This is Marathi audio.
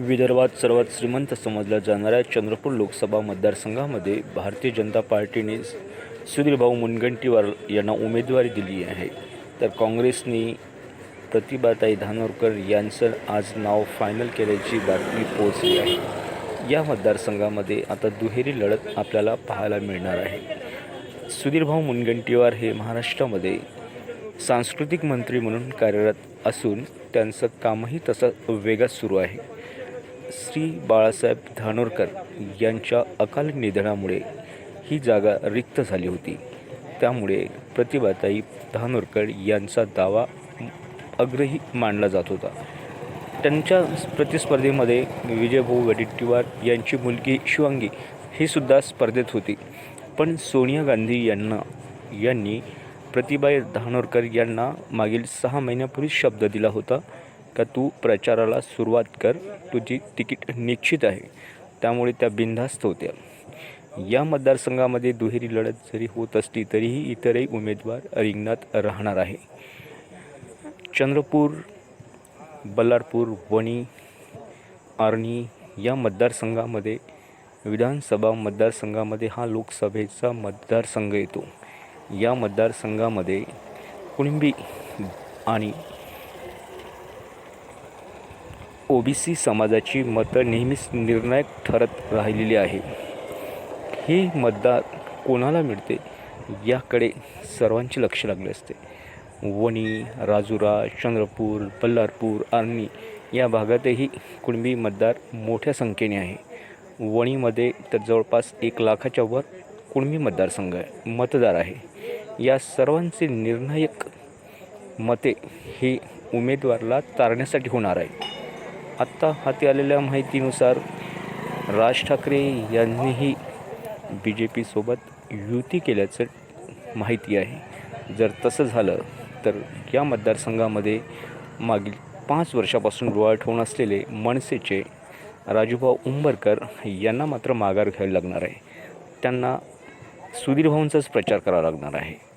विदर्भात सर्वात श्रीमंत समजल्या जाणाऱ्या चंद्रपूर लोकसभा मतदारसंघामध्ये भारतीय जनता पार्टीने सुधीरभाऊ मुनगंटीवार यांना उमेदवारी दिली आहे. तर काँग्रेसने प्रतिभाताई धानोरकर यांचं आज नाव फायनल केल्याची बातमी पोहोचली आहे. या मतदारसंघामध्ये आता दुहेरी लढत आपल्याला पाहायला मिळणार आहे. सुधीरभाऊ मुनगंटीवार हे महाराष्ट्रामध्ये सांस्कृतिक मंत्री म्हणून कार्यरत असून त्यांचं कामही तसं वेगात सुरू आहे. श्री बाळासाहेब धानोरकर यांच्या अकाल निधनामुळे ही जागा रिक्त झाली होती. त्यामुळे प्रतिभाताई धानोरकर यांचा दावा अग्रही मानला जात होता. त्यांच्या प्रतिस्पर्धेमध्ये विजयभाऊ वडेट्टीवार यांची मुलगी शिवांगी ही सुद्धा स्पर्धेत होती. पण सोनिया गांधी यांना यांनी प्रतिभा धानोरकर यांना मागील सहा महिन्यापूर्वी शब्द दिला होता. का तू प्रचाराला सुरुवात कर. तुझी तिकीट निश्चित आहे. त्यामुळे त्या बिनधास्त होत्या. या मतदारसंघामध्ये दुहेरी लढत जरी होत असली तरीही इतरही उमेदवार रिंगणात राहणार आहे. चंद्रपूर बल्लारपूर वणी आर्णी या मतदारसंघामध्ये विधानसभा मतदारसंघामध्ये हा लोकसभेचा मतदारसंघ येतो. या मतदारसंघामध्ये कुणबी आणि ओबीसी समाजाची मतं नेहमीच निर्णायक ठरत राहिलेली आहे. ही मतदार कोणाला मिळते? याकडे सर्वांचे लक्ष लागले असते. वणी राजुरा चंद्रपूर बल्लारपूर आर्णी या भागातही कुणबी मतदार मोठ्या संख्येने आहे. वणीमध्ये तर जवळपास एक लाखाच्या वर कुणबी मतदारसंघ आहे मतदार आहे. या सर्वांचे निर्णायक मते हे उमेदवाराला तारण्यासाठी होणार आहे. आत्ता हाती आलेल्या माहितीनुसार राज ठाकरे यांनीही बी जे पीसोबत युती केल्याचं माहिती आहे. जर तसं झालं तर या मतदारसंघामध्ये मागील पाच वर्षापासून डोळा ठेवून असलेले मनसेचे राजूभाऊ उंबरकर यांना मात्र माघार घ्यावी लागणार आहे. त्यांना सुधीर भाऊंचाच प्रचार करावा लागणार आहे.